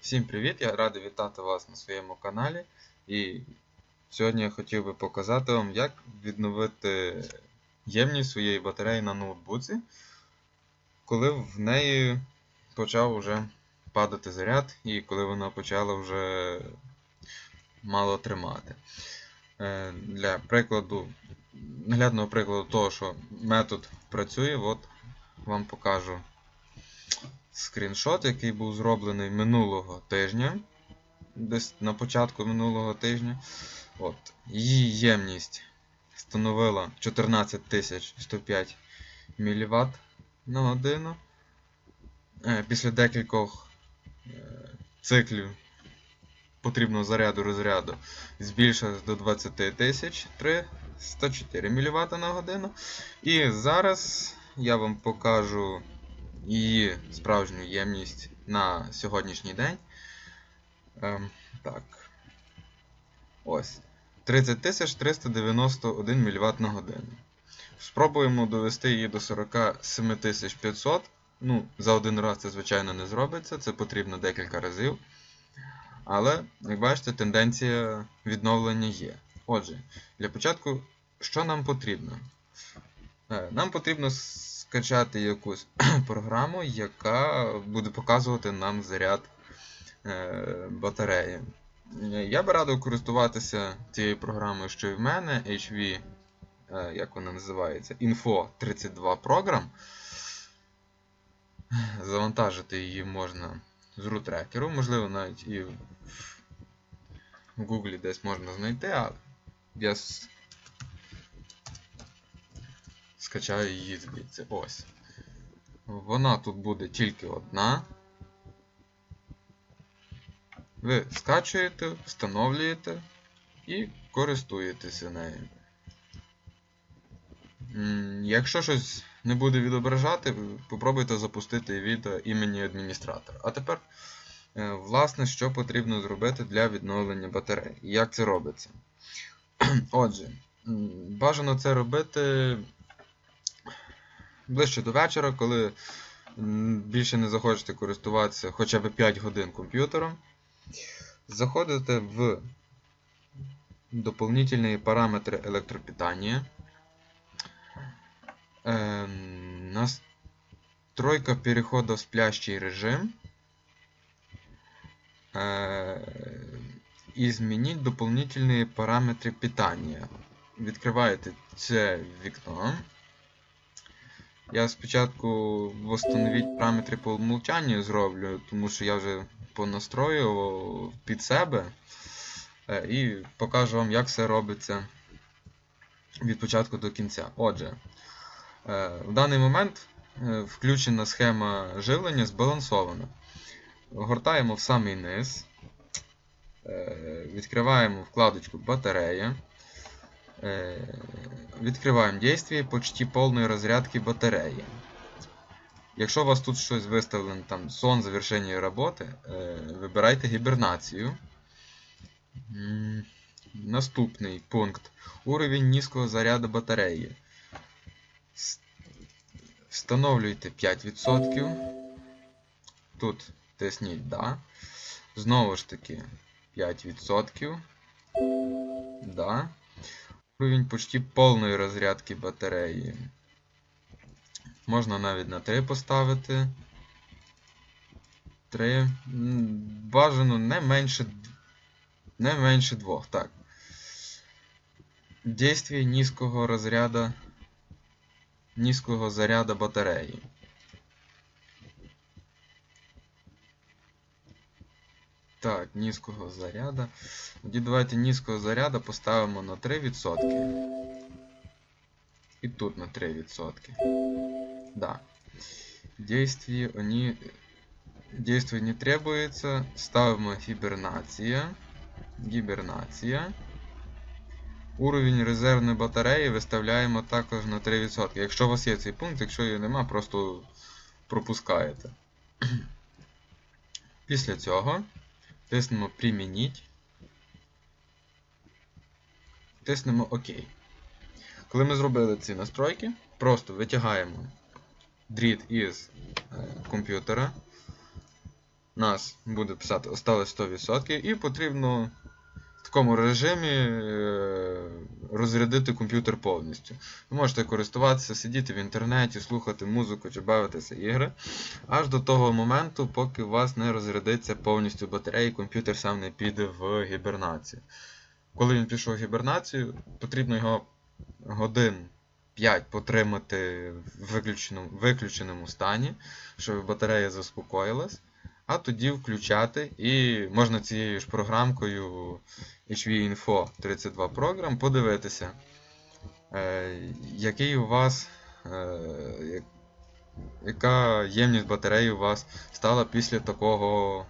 Всім привіт! Я радий вітати вас на своєму каналі. І сьогодні я хотів би показати вам, як відновити ємність своєї батареї на ноутбуці, коли в неї почав вже падати заряд і коли вона почала вже мало тримати. Е, Для прикладу, наглядного прикладу того, що метод працює, от вам покажу скріншот, який був зроблений минулого тижня. Десь на початку минулого тижня. От. Її ємність становила 14105 мВт на годину. Е, Після декількох е, циклів потрібного заряду розряду збільшилась до 20 тисяч 304 мВт на годину. І зараз я вам покажу її справжню ємність на сьогоднішній день. Ем, так. Ось. 30 391 мВт на годину. Спробуємо довести її до 47 500. Ну, за один раз це, звичайно, не зробиться, це потрібно декілька разів. Але, як бачите, тенденція відновлення є. Отже, для початку, що нам потрібно? Е, Нам потрібно скачати якусь програму, яка буде показувати нам заряд е, батареї. Я би радив користуватися цією програмою, що і в мене, HV, е, як вона називається, Info 32 Program. Завантажити її можна з рутрекеру, можливо, навіть і в Google десь можна знайти, а я скачаю її звідси. Ось. Вона тут буде тільки одна. Ви скачуєте, встановлюєте і користуєтеся нею. Якщо щось не буде відображати, попробуйте запустити відео імені адміністратора. А тепер, е, власне, що потрібно зробити для відновлення батареї. Як це робиться? Отже, бажано це робити ближче до вечора, коли більше не захочете користуватися хоча б 5 годин комп'ютером. Заходите в дополнительные параметри электропитания. Настройка перехода в сплящий режим. Изменить дополнительные параметри питания. Відкриваєте це вікно. Я спочатку встановіть параметри по умолчанню зроблю, тому що я вже понастроював під себе е, і покажу вам, як все робиться від початку до кінця. Отже, е, в даний момент е, включена схема живлення збалансована. Гортаємо в самий низ, відкриваємо вкладочку батарея. Відкриваємо действие почти повної розрядки батареї. Якщо у вас тут щось виставлено, там сон завершення роботи, вибирайте гібернацію. Наступний пункт. Уровень низького заряду батареї. Встановлюйте 5%. Тут тисніть Да. Знову ж таки 5%. Да. Уровень почти повної розрядки батареї. Можна навіть на 3 поставити. 3. Бажано не менше не менше 2. Так. Действие низького розряду низького заряду батареї. Так, низького заряду. Тоді давайте низького заряду поставимо на 3%. І тут на 3%. Да. Действие они... Действие не требуется. Ставимо гібернація. Гібернація. Уровень резервної батареї виставляємо також на 3%. Якщо у вас є цей пункт, якщо її нема, просто пропускаєте. Після цього тиснемо Примініть. Тиснемо ОК. Коли ми зробили ці настройки, просто витягаємо дріт із е, комп'ютера. нас буде писати осталось 100% і потрібно такому режимі е, розрядити комп'ютер повністю. Ви можете користуватися, сидіти в інтернеті, слухати музику чи бавитися ігри, аж до того моменту, поки у вас не розрядиться повністю батарея і комп'ютер сам не піде в гібернацію. Коли він пішов в гібернацію, потрібно його годин 5 потримати в виключеному, виключеному стані, щоб батарея заспокоїлась, а тоді включати і можна цією ж програмкою HV Info 32 Program подивитися, е, який у вас, е, яка ємність батареї у вас стала після такого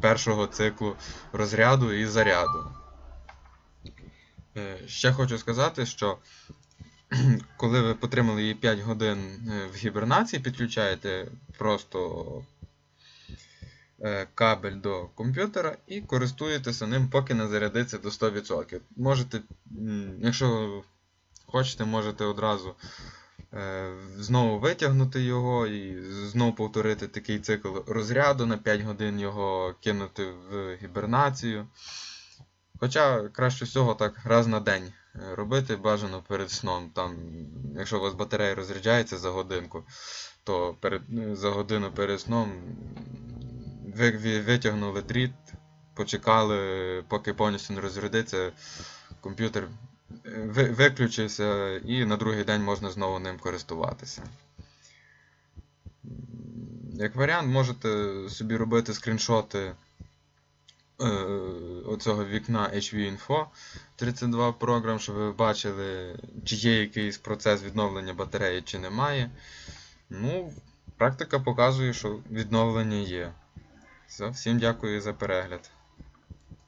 першого циклу розряду і заряду. Е, Ще хочу сказати, що коли ви потримали її 5 годин в гібернації, підключаєте просто кабель до комп'ютера і користуєтеся ним, поки не зарядиться до 100%. Можете, якщо хочете, можете одразу е, знову витягнути його і знову повторити такий цикл розряду на 5 годин його кинути в гібернацію. Хоча краще всього так раз на день е, робити бажано перед сном. Там, якщо у вас батарея розряджається за годинку, то перед, е, за годину перед сном витягнули дріт, почекали, поки повністю не розрядиться, комп'ютер ви- виключився і на другий день можна знову ним користуватися. Як варіант, можете собі робити скріншоти е, оцього вікна HV Info 32 програм, щоб ви бачили, чи є якийсь процес відновлення батареї, чи немає. Ну, практика показує, що відновлення є. Все, всім дякую за перегляд.